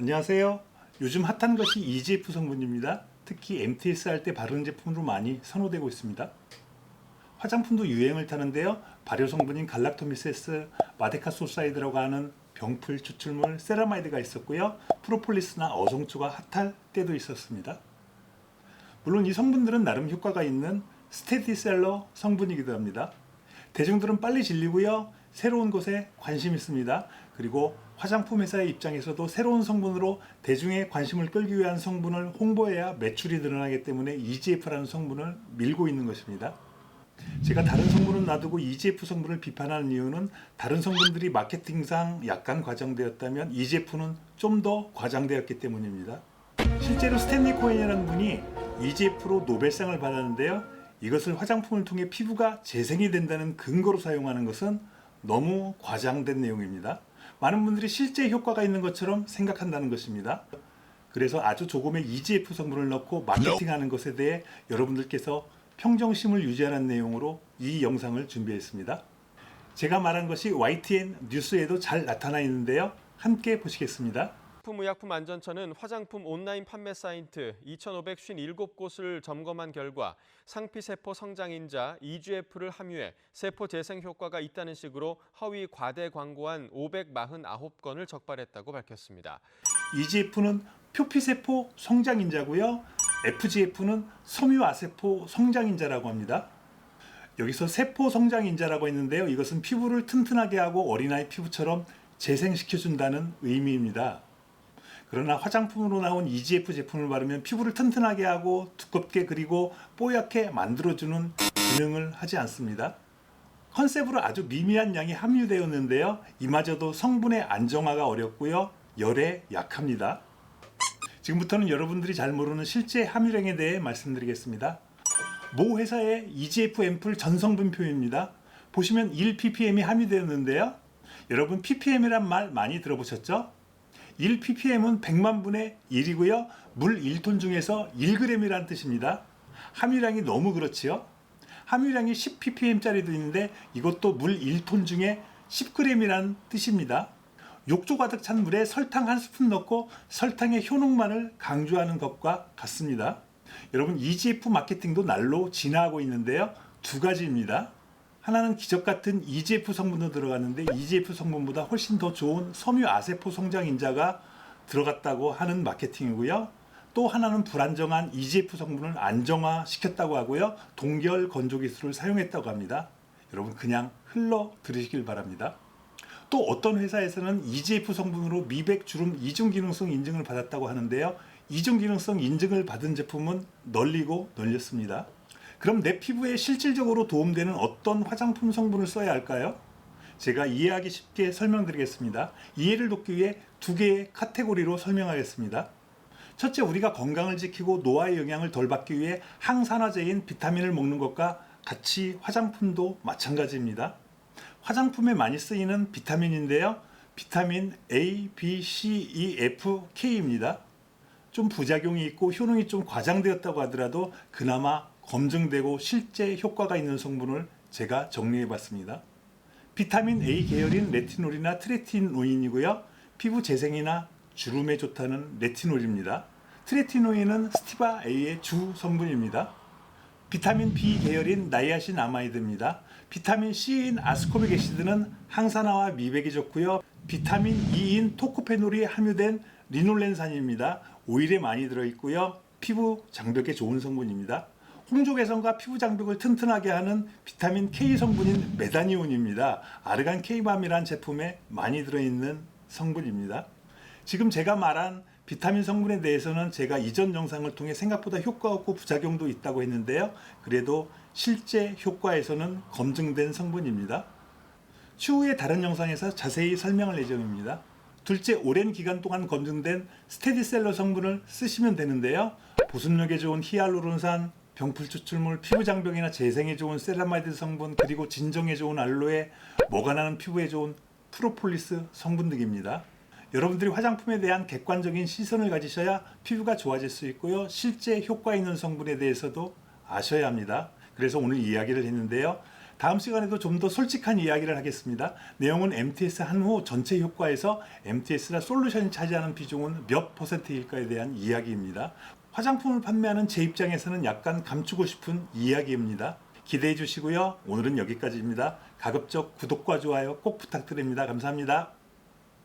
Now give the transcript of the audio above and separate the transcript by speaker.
Speaker 1: 안녕하세요. 요즘 핫한 것이 EGF 성분입니다. 특히 MTS 할 때 바르는 제품으로 많이 선호되고 있습니다. 화장품도 유행을 타는데요. 발효 성분인 갈락토미세스, 마데카소사이드라고 하는 병풀 추출물 세라마이드가 있었고요. 프로폴리스나 어성초가 핫할 때도 있었습니다. 물론 이 성분들은 나름 효과가 있는 스테디셀러 성분이기도 합니다. 대중들은 빨리 질리고요. 새로운 것에 관심 있습니다. 그리고 화장품 회사의 입장에서도 새로운 성분으로 대중의 관심을 끌기 위한 성분을 홍보해야 매출이 늘어나기 때문에 EGF라는 성분을 밀고 있는 것입니다. 제가 다른 성분은 놔두고 EGF 성분을 비판하는 이유는 다른 성분들이 마케팅상 약간 과장되었다면 EGF는 좀 더 과장되었기 때문입니다. 실제로 스탠리 코엔이라는 분이 EGF로 노벨상을 받았는데요. 이것을 화장품을 통해 피부가 재생이 된다는 근거로 사용하는 것은 너무 과장된 내용입니다. 많은 분들이 실제 효과가 있는 것처럼 생각한다는 것입니다. 그래서 아주 조금의 EGF 성분을 넣고 마케팅하는 것에 대해 여러분들께서 평정심을 유지하는 내용으로 이 영상을 준비했습니다. 제가 말한 것이 YTN 뉴스에도 잘 나타나 있는데요. 함께 보시겠습니다.
Speaker 2: 식품의약품안전처는 화장품 온라인 판매 사이트 2,557곳을 점검한 결과 상피세포 성장인자 EGF를 함유해 세포 재생 효과가 있다는 식으로 허위 과대 광고한 549건을 적발했다고 밝혔습니다.
Speaker 1: EGF는 표피세포 성장인자고요. FGF는 섬유아세포 성장인자라고 합니다. 여기서 세포 성장인자라고 했는데요. 이것은 피부를 튼튼하게 하고 어린아이 피부처럼 재생시켜준다는 의미입니다. 그러나 화장품으로 나온 EGF 제품을 바르면 피부를 튼튼하게 하고 두껍게 그리고 뽀얗게 만들어주는 기능을 하지 않습니다. 컨셉으로 아주 미미한 양이 함유되었는데요. 이마저도 성분의 안정화가 어렵고요. 열에 약합니다. 지금부터는 여러분들이 잘 모르는 실제 함유량에 대해 말씀드리겠습니다. 모 회사의 EGF 앰플 전성분 표입니다. 보시면 1ppm이 함유되었는데요. 여러분 ppm이란 말 많이 들어보셨죠? 1ppm은 100만 분의 1이고요. 물 1톤 중에서 1g이라는 뜻입니다. 함유량이 너무 그렇지요? 함유량이 10ppm짜리도 있는데 이것도 물 1톤 중에 10g이라는 뜻입니다. 욕조 가득 찬 물에 설탕 한 스푼 넣고 설탕의 효능만을 강조하는 것과 같습니다. 여러분 EGF 마케팅도 날로 진화하고 있는데요. 두 가지입니다. 하나는 기적 같은 EGF 성분도 들어갔는데 EGF 성분보다 훨씬 더 좋은 섬유 아세포 성장 인자가 들어갔다고 하는 마케팅이고요. 또 하나는 불안정한 EGF 성분을 안정화시켰다고 하고요. 동결 건조 기술을 사용했다고 합니다. 여러분 그냥 흘러 들으시길 바랍니다. 또 어떤 회사에서는 EGF 성분으로 미백 주름 이중 기능성 인증을 받았다고 하는데요. 이중 기능성 인증을 받은 제품은 널리고 널렸습니다. 그럼 내 피부에 실질적으로 도움되는 어떤 화장품 성분을 써야 할까요? 제가 이해하기 쉽게 설명드리겠습니다. 이해를 돕기 위해 두 개의 카테고리로 설명하겠습니다. 첫째, 우리가 건강을 지키고 노화의 영향을 덜 받기 위해 항산화제인 비타민을 먹는 것과 같이 화장품도 마찬가지입니다. 화장품에 많이 쓰이는 비타민인데요. 비타민 A, B, C, E, F, K입니다. 좀 부작용이 있고 효능이 좀 과장되었다고 하더라도 그나마 검증되고 실제 효과가 있는 성분을 제가 정리해 봤습니다. 비타민 A 계열인 레티놀이나 트레티노인이고요. 피부 재생이나 주름에 좋다는 레티놀입니다. 트레티노인은 스티바 A의 주 성분입니다. 비타민 B 계열인 나이아신 아마이드입니다. 비타민 C인 아스코빅 애시드는 항산화와 미백이 좋고요. 비타민 E인 토코페놀이 함유된 리놀렌산입니다. 오일에 많이 들어있고요. 피부 장벽에 좋은 성분입니다. 홍조 개선과 피부 장벽을 튼튼하게 하는 비타민 K 성분인 메다니온입니다. 아르간 K밤이란 제품에 많이 들어있는 성분입니다. 지금 제가 말한 비타민 성분에 대해서는 제가 이전 영상을 통해 생각보다 효과 없고 부작용도 있다고 했는데요. 그래도 실제 효과에서는 검증된 성분입니다. 추후에 다른 영상에서 자세히 설명할 예정입니다. 둘째, 오랜 기간 동안 검증된 스테디셀러 성분을 쓰시면 되는데요. 보습력에 좋은 히알루론산, 병풀 추출물, 피부 장벽이나 재생에 좋은 세라마이드 성분, 그리고 진정에 좋은 알로에, 뭐가 나는 피부에 좋은 프로폴리스 성분 등입니다. 여러분들이 화장품에 대한 객관적인 시선을 가지셔야 피부가 좋아질 수 있고요. 실제 효과 있는 성분에 대해서도 아셔야 합니다. 그래서 오늘 이야기를 했는데요. 다음 시간에도 좀 더 솔직한 이야기를 하겠습니다. 내용은 MTS 한후 전체 효과에서 MTS나 솔루션이 차지하는 비중은 몇 퍼센트일까에 대한 이야기입니다. 화장품을 판매하는 제 입장에서는 약간 감추고 싶은 이야기입니다. 기대해 주시고요. 오늘은 여기까지입니다. 가급적 구독과 좋아요 꼭 부탁드립니다. 감사합니다.